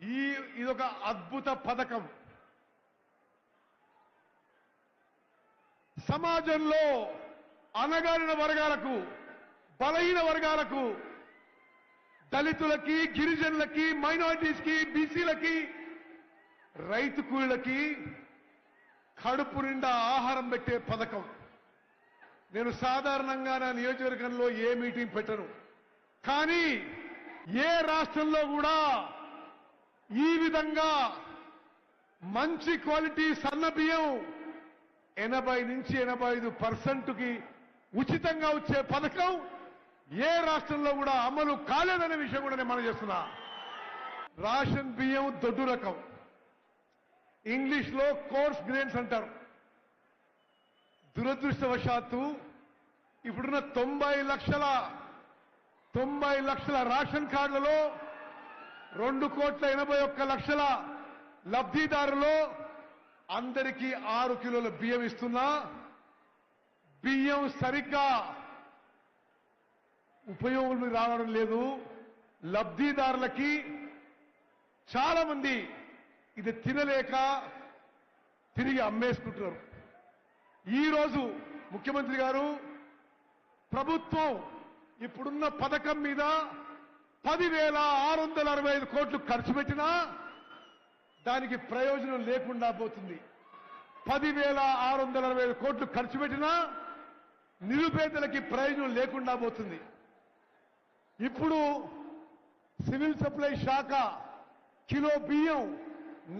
ఈ ఇదొక అద్భుత పథకం. సమాజంలో అనగారిన వర్గాలకు బలహీన వర్గాలకు దళితులకి గిరిజనులకి మైనారిటీస్కి బీసీలకి రైతు కూలీలకి కడుపు నిండా ఆహారం పెట్టే పథకం. నేను సాధారణంగా నా నియోజకవర్గంలో ఏ మీటింగ్ పెట్టను. కానీ ఏ రాష్ట్రంలో కూడా ఈ విధంగా మంచి క్వాలిటీ సన్న బియ్యం ఎనభై నుంచి ఎనభై ఐదు పర్సెంట్కి ఉచితంగా వచ్చే పథకం ఏ రాష్ట్రంలో కూడా అమలు కాలేదనే విషయం కూడా నేను మనం చేస్తున్నా. రాషన్ బియ్యం దొడ్డు రకం. ఇంగ్లీష్లో కోర్స్ గ్రెయిన్స్ అంటారు. దురదృష్టవశాత్తు ఇప్పుడున్న తొంభై లక్షల తొంభై లక్షల రేషన్ కార్డులలో రెండు కోట్ల ఎనభై ఒక్క లక్షల లబ్ధిదారులో అందరికీ ఆరు కిలోల బియ్యం ఇస్తున్నా. బియ్యం సరిగ్గా ఉపయోగం రావడం లేదు. లబ్ధిదారులకి చాలా మంది ఇది తినలేక తిరిగి అమ్మేసుకుంటున్నారు. ఈరోజు ముఖ్యమంత్రి గారు ప్రభుత్వం ఇప్పుడున్న పథకం మీద పదివేల ఆరు వందల అరవై ఐదు కోట్లు ఖర్చు పెట్టినా దానికి ప్రయోజనం లేకుండా పోతుంది. పదివేల ఆరు వందల అరవై ఐదు కోట్లు ఖర్చు పెట్టినా నిరుపేదలకి ప్రయోజనం లేకుండా పోతుంది. ఇప్పుడు సివిల్ సప్లై శాఖ కిలో బియ్యం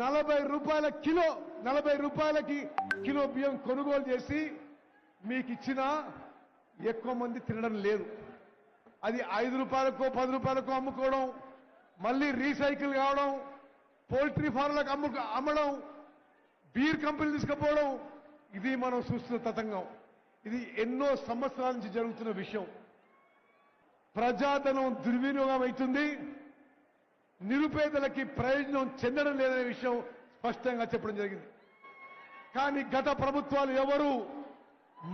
నలభై రూపాయల కిలో నలభై రూపాయలకి కిలో బియ్యం కొనుగోలు చేసి మీకు ఇచ్చినా ఎక్కువ మంది తినడం లేదు. అది ఐదు రూపాయలకో పది రూపాయలకో అమ్ముకోవడం మళ్ళీ రీసైకిల్ కావడం పోల్ట్రీ ఫార్మ్లకు అమ్ము అమ్మడం బీర్ కంపెనీలు తీసుకుపోవడం ఇది మనం చూస్తున్న తతంగం. ఇది ఎన్నో సంవత్సరాల నుంచి జరుగుతున్న విషయం. ప్రజాధనం దుర్వినియోగం అవుతుంది. నిరుపేదలకి ప్రయోజనం చెందడం లేదనే విషయం స్పష్టంగా చెప్పడం జరిగింది. కానీ గత ప్రభుత్వాలు ఎవరు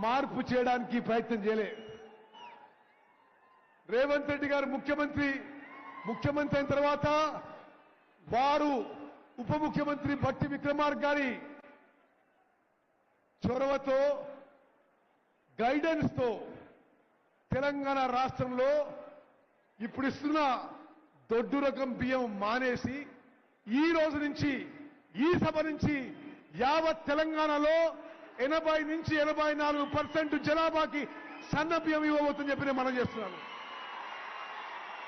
మార్పు చేయడానికి ప్రయత్నం చేయలేదు రేవంత్ రెడ్డి గారు ముఖ్యమంత్రి ముఖ్యమంత్రి అయిన తర్వాత వారు ఉప ముఖ్యమంత్రి భట్టి విక్రమార్క గారి చొరవతో గైడెన్స్తో తెలంగాణ రాష్ట్రంలో ఇప్పుడు ఇస్తున్న దొడ్డు రకం బియ్యం మానేసి ఈ రోజు నుంచి ఈ సభ నుంచి యావత్ తెలంగాణలో ఎనభై నుంచి ఎనభై నాలుగు పర్సెంట్ జనాభాకి సన్న బియ్యం ఇవ్వబోతుందని చెప్పి నేను మనం చేస్తున్నాను.